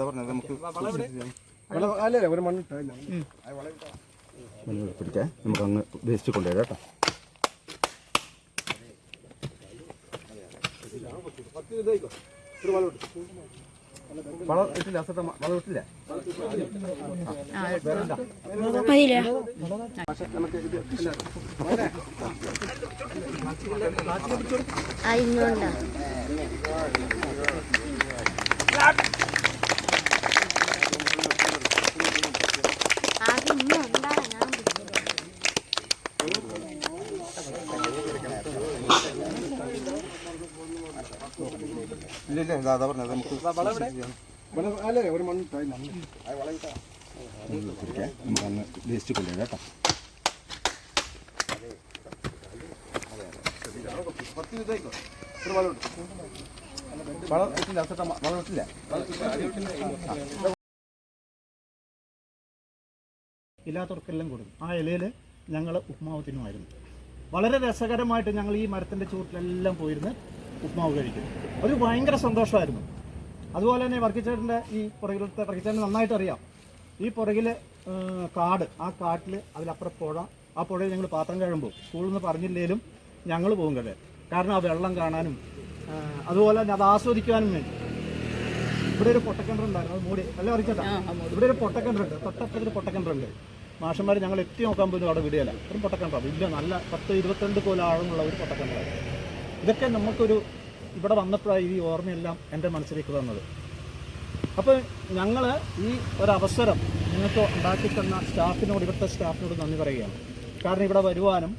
പറഞ്ഞത് നമുക്ക് ഒരു അങ്ങ് വേസ്റ്റ് കൊണ്ടുവരാം കേട്ടോ വളം ഇട്ടില്ല അസത്തെ വളം ഇട്ടില്ല. മതിയില്ലേ? ആ ഇന്നുണ്ടോ അത് ഇന്നും ഉണ്ടാടാ ഞാൻ പിടിച്ചത്. ഇല്ല ഇതാ അതാ പറഞ്ഞത്. നമുക്ക് അല്ലേ ഒരു നമുക്ക് വേസ്റ്റ് കേട്ടോ ഇല്ലാത്തവർക്കെല്ലാം കൊടുക്കും. ആ ഇലയിൽ ഞങ്ങൾ ഉപ്മാവ് തിന്നുമായിരുന്നു. വളരെ രസകരമായിട്ട് ഞങ്ങൾ ഈ മരത്തിന്റെ ചുവട്ടിലെല്ലാം പോയിരുന്ന് ഉപ്മാവ് കഴിക്കും. ഒരു ഭയങ്കര സന്തോഷമായിരുന്നു. അതുപോലെ തന്നെ വർക്കിച്ചേട്ടന്റെ ഈ പുറകിലത്തെ വർക്കിച്ചേട്ടന് നന്നായിട്ട് അറിയാം. ഈ പുറകിൽ കാട് ആ കാട്ടിൽ അതിലപ്പുറം പുഴ ആ പുഴയിൽ ഞങ്ങൾ പാത്രം കഴുമ്പോൾ സ്കൂളിൽ നിന്ന് പറഞ്ഞില്ലേലും ഞങ്ങൾ പോകും കഴിയും കാരണം ആ വെള്ളം കാണാനും അതുപോലെ തന്നെ അത് ആസ്വദിക്കാനും വേണ്ടി. ഇവിടെ ഒരു പൊട്ടക്കിണർ ഉണ്ടായിരുന്നു അത് മൂടി. അല്ല അറിയിച്ചേട്ടാ ഇവിടെ ഒരു പൊട്ടക്കിണറുണ്ട്. തൊട്ടപ്പുറത്തൊരു പൊട്ടക്കിണറുണ്ട്. മാഷന്മാർ ഞങ്ങൾ എത്തി നോക്കാൻ പോലും അവിടെ വിടുകയല്ല ഒരു പൊട്ടക്കിണറാണ് ഇല്ല നല്ല പത്ത് ഇരുപത്തിരണ്ട് കോല ആഴമുള്ള ഒരു പൊട്ടക്കിണറാണ് ഇതൊക്കെ നമുക്കൊരു ഇവിടെ വന്നപ്പോഴാണ് ഈ ഓർമ്മയെല്ലാം എന്റെ മനസ്സിലേക്ക് വന്നത്. അപ്പോൾ ഞങ്ങൾ ഈ ഒരവസരം നിങ്ങൾക്ക് ഉണ്ടാക്കി തന്ന സ്റ്റാഫിനോട് ഇവിടുത്തെ സ്റ്റാഫിനോട് നന്ദി പറയുകയാണ്. കാരണം ഇവിടെ വരുവാനും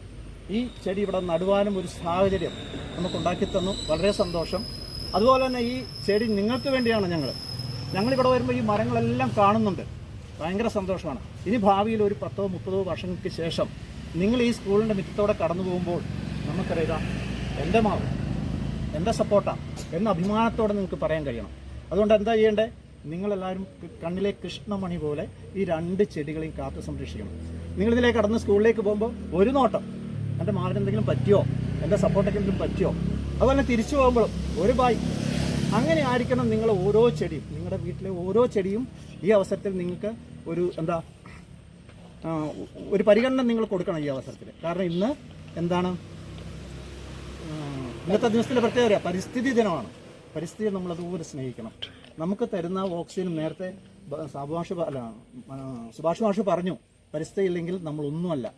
ഈ ചെടി ഇവിടെ നടുവാനും ഒരു സാഹചര്യം നമുക്ക് ഉണ്ടാക്കി തന്നു വളരെ സന്തോഷം. അതുപോലെ തന്നെ ഈ ചെടി നിങ്ങൾക്ക് വേണ്ടിയാണ് ഞങ്ങൾ. ഞങ്ങളിവിടെ വരുമ്പോൾ ഈ മരങ്ങളെല്ലാം കാണുന്നുണ്ട്. ഭയങ്കര സന്തോഷമാണ്. ഇനി ഭാവിയിൽ ഒരു പത്തോ മുപ്പതോ വർഷങ്ങൾക്ക് ശേഷം നിങ്ങൾ ഈ സ്കൂളിന്റെ മിറ്റത്തോടെ കടന്നു പോകുമ്പോൾ നമുക്കറിയാം എന്റെ മാവ്. എന്റെ സപ്പോർട്ടാണ് എന്ന അഭിമാനത്തോടെ നിങ്ങൾക്ക് പറയാൻ കഴിയണം. അതുകൊണ്ട് എന്താ ചെയ്യേണ്ടത് നിങ്ങളെല്ലാവരും കണ്ണിലെ കൃഷ്ണമണി പോലെ ഈ രണ്ട് ചെടികളെയും കാത്തു സംരക്ഷിക്കണം. നിങ്ങളിതിലേക്ക് കടന്ന് സ്കൂളിലേക്ക് പോകുമ്പോൾ ഒരു നോട്ടം. എന്റെ മാവിന് എന്തെങ്കിലും പറ്റിയോ? എന്റെ സപ്പോർട്ടൊക്കെ എന്തെങ്കിലും പറ്റിയോ? അതുപോലെ തിരിച്ചു പോകുമ്പോഴും ഒരു ബായ്. അങ്ങനെ ആയിരിക്കണം നിങ്ങൾ ഓരോ ചെടിയും. നിങ്ങളുടെ വീട്ടിലെ ഓരോ ചെടിയും ഈ അവസരത്തിൽ നിങ്ങൾക്ക് ഒരു എന്താ ഒരു പരിഗണന നിങ്ങൾ കൊടുക്കണം ഈ അവസരത്തിൽ. കാരണം ഇന്ന് എന്താണ് ഇന്നത്തെ ദിവസത്തിന്റെ പ്രത്യേകത പരിസ്ഥിതി ദിനമാണ്. പരിസ്ഥിതി നമ്മൾ അതുപോലെ സ്നേഹിക്കണം. നമുക്ക് തരുന്ന ഓക്സിജൻ നേരത്തെ ബ- അല്ല സുഭാഷ് മാഷ് പറഞ്ഞു പരിസ്ഥിതി ഇല്ലെങ്കിൽ നമ്മൾ ഒന്നുമല്ല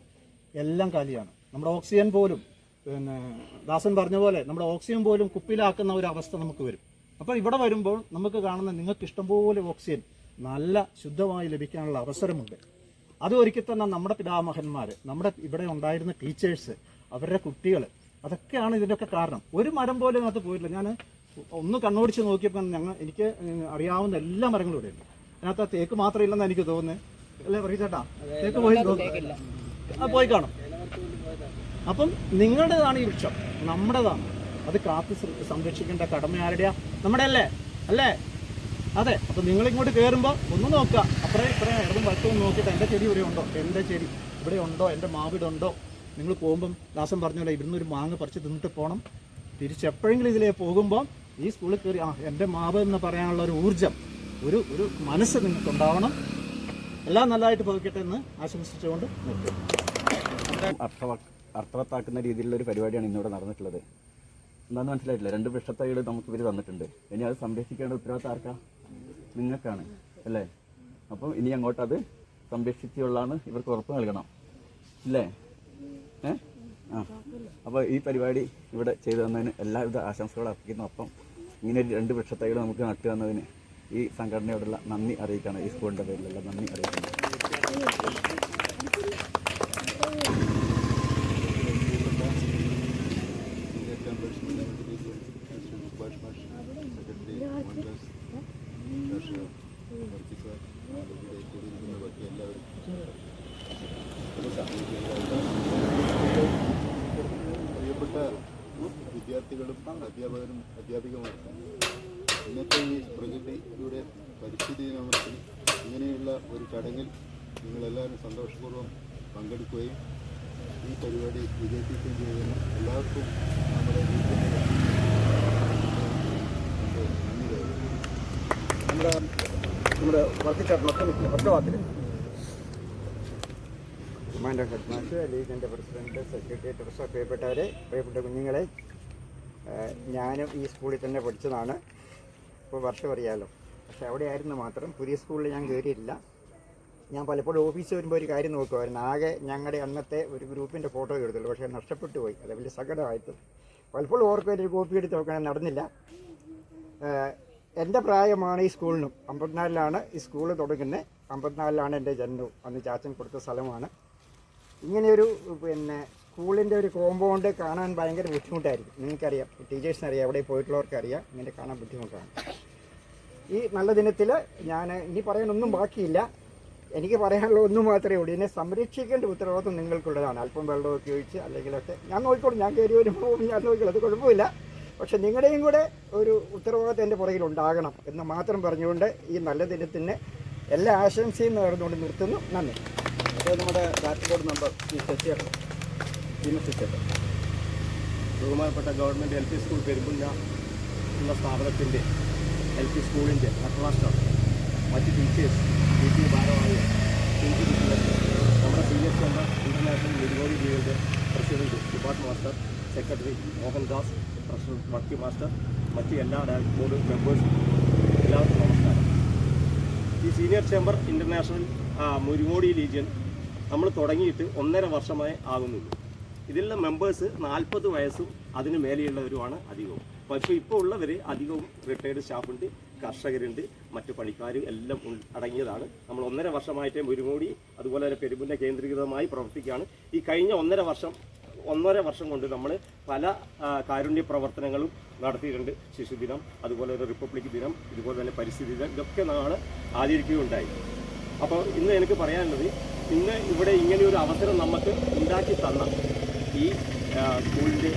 എല്ലാം കാലിയാണ്. നമ്മുടെ ഓക്സിജൻ പോലും പിന്നെ ദാസൻ പറഞ്ഞ പോലെ നമ്മുടെ ഓക്സിജൻ പോലും കുപ്പിയിലാക്കുന്ന ഒരു അവസ്ഥ നമുക്ക് വരും. അപ്പോൾ ഇവിടെ വരുമ്പോൾ നമുക്ക് കാണുന്ന നിങ്ങൾക്ക് ഇഷ്ടംപോലെ ഓക്സിജൻ നല്ല ശുദ്ധമായി ലഭിക്കാനുള്ള അവസരമുണ്ട്. അത് തന്നെ നമ്മുടെ പിതാമഹന്മാർ നമ്മുടെ ഇവിടെ ഉണ്ടായിരുന്ന ടീച്ചേഴ്സ് അവരുടെ കുട്ടികൾ അതൊക്കെയാണ് ഇതിന്റെയൊക്കെ കാരണം. ഒരു മരം പോലും അതിനകത്ത് പോയിട്ടില്ല. ഞാൻ ഒന്ന് കണ്ണോടിച്ച് നോക്കിയപ്പോൾ ഞങ്ങൾ എനിക്ക് അറിയാവുന്ന എല്ലാ മരങ്ങളും ഇവിടെ ഉണ്ട്. അതിനകത്ത് ആ തേക്ക് മാത്രം ഇല്ലെന്ന് എനിക്ക് തോന്നുന്നത് അല്ലേ പറയും ചേട്ടാ? തേക്ക് പോയി പോയി കാണും. അപ്പം നിങ്ങളുടേതാണ് ഈ വൃക്ഷം. നമ്മുടേതാണ്. അത് കാത്ത് സംരക്ഷിക്കേണ്ട കടമ ആരുടെയാ? നമ്മുടെ അല്ലേ? അല്ലേ അതെ അപ്പൊ നിങ്ങൾ ഇങ്ങോട്ട് കയറുമ്പോൾ ഒന്ന് നോക്കുക. അപ്പറേ ഇത്രയും ഇടതും വലത്തും നോക്കിയിട്ട് എന്റെ ചെടി ഇവിടെ ഉണ്ടോ? എന്റെ ചെടി ഇവിടെ ഉണ്ടോ? എന്റെ മാവിടെ ഉണ്ടോ നിങ്ങൾ പോകുമ്പം ദാസം പറഞ്ഞ പോലെ ഇവിടുന്ന് ഒരു മാങ്ങ പറിച്ച് തിന്നിട്ട് പോകണം തിരിച്ചെപ്പോഴെങ്കിലും ഇതിലേ പോകുമ്പോൾ ഈ സ്കൂളിൽ കയറി ആ എന്റെ മാവ് എന്ന് പറയാനുള്ള ഒരു ഊർജം ഒരു ഒരു മനസ്സ് നിങ്ങൾക്കുണ്ടാവണം. എല്ലാം നല്ലതായിട്ട് ഭവിക്കട്ടെ എന്ന് ആശംസിച്ചുകൊണ്ട് നിർത്തുന്നു. അർത്ഥവ അർത്ഥവത്താക്കുന്ന രീതിയിലുള്ള ഒരു പരിപാടിയാണ് ഇന്നിവിടെ നടന്നിട്ടുള്ളത്. എന്താണെന്ന് മനസ്സിലായിട്ടില്ല. രണ്ട് വൃക്ഷത്തൈകൾ നമുക്ക് ഇവർ തന്നിട്ടുണ്ട്. ഇനി അത് സംരക്ഷിക്കേണ്ട ഉത്തരവാദിത്തം ആർക്കാ? നിങ്ങൾക്കാണ് അല്ലേ? അപ്പം ഇനി അങ്ങോട്ട് അത് സംരക്ഷിച്ചുള്ളതാണ് ഇവർക്ക് ഉറപ്പ് നൽകണം ഇല്ലേ ഏ? ആ. അപ്പോൾ ഈ പരിപാടി ഇവിടെ ചെയ്തു തന്നതിന് എല്ലാവിധ ആശംസകളും അർപ്പിക്കുന്നു. അപ്പം ഇങ്ങനെ ഒരു രണ്ട് വൃക്ഷത്തൈകൾ നമുക്ക് നട്ടു തന്നതിന് ഈ സംഘടനയോടുള്ള നന്ദി അറിയിക്കുകയാണ് ഈ സ്കൂളിന്റെ പേരിലുള്ള നന്ദി അറിയിക്കുന്നു. എല്ലാ വിദ്യാർത്ഥികളും അധ്യാപകരും അധ്യാപികമാർക്ക് ഇന്നത്തെ ഈ പ്രകൃതിയുടെ പരിസ്ഥിതി ദിനത്തിൽ ഇങ്ങനെയുള്ള ഒരു ചടങ്ങിൽ നിങ്ങളെല്ലാവരും സന്തോഷപൂർവം പങ്കെടുക്കുകയും ഈ പരിപാടി വിജയിപ്പിക്കുകയും ചെയ്യുന്ന എല്ലാവർക്കും നമ്മുടെ നമ്മുടെ നമ്മുടെ വർദ്ധിച്ച മൊത്തം ഒറ്റ ഉമ്മാന്റെ ഹെഡ് മാസ്റ്റർ ലീഗിന്റെ പ്രസിഡന്റ് സെക്രട്ടറി ട്രഷർ പ്രിയപ്പെട്ടവരെ പ്രിയപ്പെട്ട കുഞ്ഞുങ്ങളെ ഞാനും ഈ സ്കൂളിൽ തന്നെ പഠിച്ചതാണ്. ഇപ്പോൾ വർഷം അറിയാലോ. പക്ഷേ അവിടെയായിരുന്നു മാത്രം. പുതിയ സ്കൂളിൽ ഞാൻ കയറിയില്ല. ഞാൻ പലപ്പോഴും ഓഫീസിൽ വരുമ്പോൾ ഒരു കാര്യം നോക്കുമായിരുന്നു. ആകെ ഞങ്ങളുടെ അന്നത്തെ ഒരു ഗ്രൂപ്പിന്റെ ഫോട്ടോ എടുത്തുള്ളൂ പക്ഷേ നഷ്ടപ്പെട്ടു പോയി. അത് വലിയ സങ്കടമായിട്ട് പലപ്പോഴും ഓർക്കും ഒരു കോപ്പി എടുത്ത് നോക്കാൻ നടന്നില്ല. എന്റെ പ്രായമാണ് ഈ സ്കൂളിനും. അമ്പത്തിനാലിലാണ് ഈ സ്കൂൾ തുടങ്ങുന്നത്. അമ്പത്തിനാലിലാണ് എന്റെ ജന്മവും അന്ന് ചാച്ചൻ കൊടുത്ത സ്ഥലമാണ്. ഇങ്ങനെയൊരു പിന്നെ സ്കൂളിന്റെ ഒരു കോമ്പൗണ്ട് കാണാൻ ഭയങ്കര ബുദ്ധിമുട്ടായിരിക്കും. നിങ്ങൾക്കറിയാം ടീച്ചേഴ്സിന് അറിയാം എവിടെ പോയിട്ടുള്ളവർക്ക് അറിയാം ഇങ്ങനെ കാണാൻ ബുദ്ധിമുട്ടാണ്. ഈ നല്ല ദിനത്തിൽ ഞാൻ ഇനി പറയാനൊന്നും ബാക്കിയില്ല. എനിക്ക് പറയാനുള്ള ഒന്നും മാത്രമേ ഉള്ളൂ. ഇതിനെ സംരക്ഷിക്കേണ്ട ഉത്തരവാദിത്വം നിങ്ങൾക്കുള്ളതാണ്. അല്പം വെള്ളമൊക്കെ ഒഴിച്ച് അല്ലെങ്കിലൊക്കെ ഞാൻ നോക്കിക്കോളും. ഞാൻ കയറി വരുമ്പോൾ ഞാൻ നോക്കിക്കോളും. അത് കുഴപ്പമില്ല. പക്ഷെ നിങ്ങളുടെയും കൂടെ ഒരു ഉത്തരവാദിത്വം എന്റെ പുറകിൽ ഉണ്ടാകണം എന്ന് മാത്രം പറഞ്ഞുകൊണ്ട് ഈ നല്ല ദിനത്തിന് എല്ലാ ആശംസയും നേർന്നുകൊണ്ട് നിർത്തുന്നു. നന്ദി. അത് നമ്മുടെ ബാറ്റ് ബോർഡ് നമ്പർ ഈ ശശിയേട്ടൻ ഭീമ ശശിയേട്ടൻ ബഹുമാനപ്പെട്ട government L P school Perumpunna എന്ന സ്ഥാപനത്തിന്റെ എൽ പി സ്കൂളിന്റെ ഹെഡ് മാസ്റ്റർ മറ്റ് ടീച്ചേഴ്സ് പി ടി ഭാരവാഹികൾ ടി കുട്ടികൾ നമ്മുടെ സീനിയർ മെമ്പർ ഇന്റർനാഷണൽ മെഡിക്കോളി ലീഗിന്റെ president depart master secretary Mohandas president Varkey master മറ്റ് എല്ലാ ഡയറക്ടർ ബോർഡ് മെമ്പേഴ്സും എല്ലാവർക്കും നമസ്കാരം. ഈ senior chamber international Murungodi legion നമ്മൾ തുടങ്ങിയിട്ട് ഒന്നര വർഷമായി ആകുന്നുള്ളൂ. ഇതിലുള്ള മെമ്പേഴ്സ് നാൽപ്പത് വയസ്സും അതിന് മേലെയുള്ളവരുമാണ് അധികവും. പക്ഷേ ഇപ്പോൾ ഉള്ളവർ അധികവും റിട്ടയർഡ് സ്റ്റാഫുണ്ട് കർഷകരുണ്ട് മറ്റു പണിക്കാരും എല്ലാം അടങ്ങിയതാണ്. നമ്മൾ ഒന്നര വർഷമായിട്ട് മുരുങ്ങോടി അതുപോലെ തന്നെ പെരുമ്പിന്റെ കേന്ദ്രീകൃതമായി പ്രവർത്തിക്കുകയാണ്. ഈ കഴിഞ്ഞ ഒന്നര വർഷം ഒന്നര വർഷം കൊണ്ട് നമ്മൾ പല കാരുണ്യ പ്രവർത്തനങ്ങളും നടത്തിയിട്ടുണ്ട്. ശിശുദിനം അതുപോലെ തന്നെ റിപ്പബ്ലിക് ദിനം ഇതുപോലെ തന്നെ പരിസ്ഥിതി ദിനം ഇതൊക്കെ നമ്മൾ ആചരിക്കുകയുണ്ടായി. അപ്പോൾ ഇന്ന് എനിക്ക് പറയാനുള്ളത് ഇന്ന് ഇവിടെ ഇങ്ങനെ ഒരു അവസരം നമുക്ക് ഉണ്ടാക്കി തന്ന ഈ സ്കൂളിന്റെ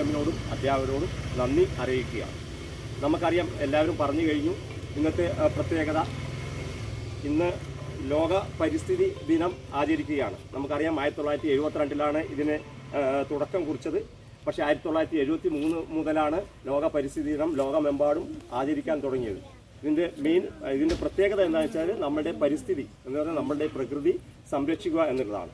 എമ്മിനോടും അധ്യാപകരോടും നന്ദി അറിയിക്കുകയാണ്. നമുക്കറിയാം എല്ലാവരും പറഞ്ഞു കഴിഞ്ഞു ഇന്നത്തെ പ്രത്യേകത. ഇന്ന് ലോക പരിസ്ഥിതി ദിനം ആചരിക്കുകയാണ്. നമുക്കറിയാം ആയിരത്തി തൊള്ളായിരത്തി എഴുപത്തിരണ്ടിലാണ് ഇതിന് തുടക്കം കുറിച്ചത്. പക്ഷേ ആയിരത്തി തൊള്ളായിരത്തി എഴുപത്തി മൂന്ന് മുതലാണ് ലോക പരിസ്ഥിതി ദിനം ലോകമെമ്പാടും ആചരിക്കാൻ തുടങ്ങിയത്. ഇതിന്റെ മെയിൻ ഇതിന്റെ പ്രത്യേകത എന്താണെന്ന് വെച്ചാൽ നമ്മുടെ പരിസ്ഥിതി എന്ന് പറഞ്ഞാൽ നമ്മളുടെ പ്രകൃതി സംരക്ഷിക്കുക എന്നുള്ളതാണ്.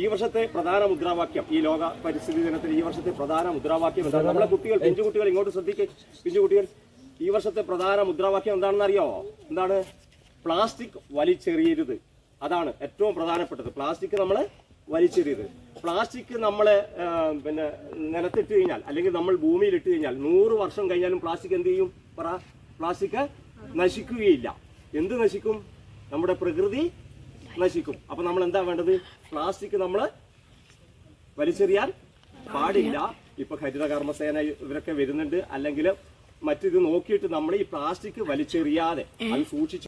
ഈ വർഷത്തെ പ്രധാന മുദ്രാവാക്യം ഈ ലോക പരിസ്ഥിതി ദിനത്തിൽ ഈ വർഷത്തെ പ്രധാന മുദ്രാവാക്യം എന്താണ്? നമ്മളെ കുട്ടികൾ പിഞ്ചു കുട്ടികൾ ഇങ്ങോട്ട് ശ്രദ്ധിക്കുക പിഞ്ചു കുട്ടികൾ ഈ വർഷത്തെ പ്രധാന മുദ്രാവാക്യം എന്താണെന്ന് അറിയാമോ എന്താണ്? പ്ലാസ്റ്റിക് വലിച്ചെറിയരുത്. അതാണ് ഏറ്റവും പ്രധാനപ്പെട്ടത്. പ്ലാസ്റ്റിക് നമ്മൾ വലിച്ചെറിയരുത്. പ്ലാസ്റ്റിക് നമ്മൾ പിന്നെ നിലത്തിട്ട് കഴിഞ്ഞാൽ അല്ലെങ്കിൽ നമ്മൾ ഭൂമിയിൽ ഇട്ട് കഴിഞ്ഞാൽ നൂറ് വർഷം കഴിഞ്ഞാലും പ്ലാസ്റ്റിക് എന്ത് ചെയ്യും? പറ പ്ലാസ്റ്റിക് നശിക്കുകയില്ല. എന്ത് നശിക്കും? നമ്മുടെ പ്രകൃതി നശിക്കും അപ്പൊ നമ്മൾ എന്താ വേണ്ടത്? പ്ലാസ്റ്റിക് നമ്മൾ വലിച്ചെറിയാൻ പാടില്ല. ഇപ്പൊ ഹരിത കർമ്മസേന ഇവരൊക്കെ വരുന്നുണ്ട്. അല്ലെങ്കിൽ മറ്റിത് നോക്കിയിട്ട് നമ്മൾ ഈ പ്ലാസ്റ്റിക് വലിച്ചെറിയാതെ അത് സൂക്ഷിച്ച്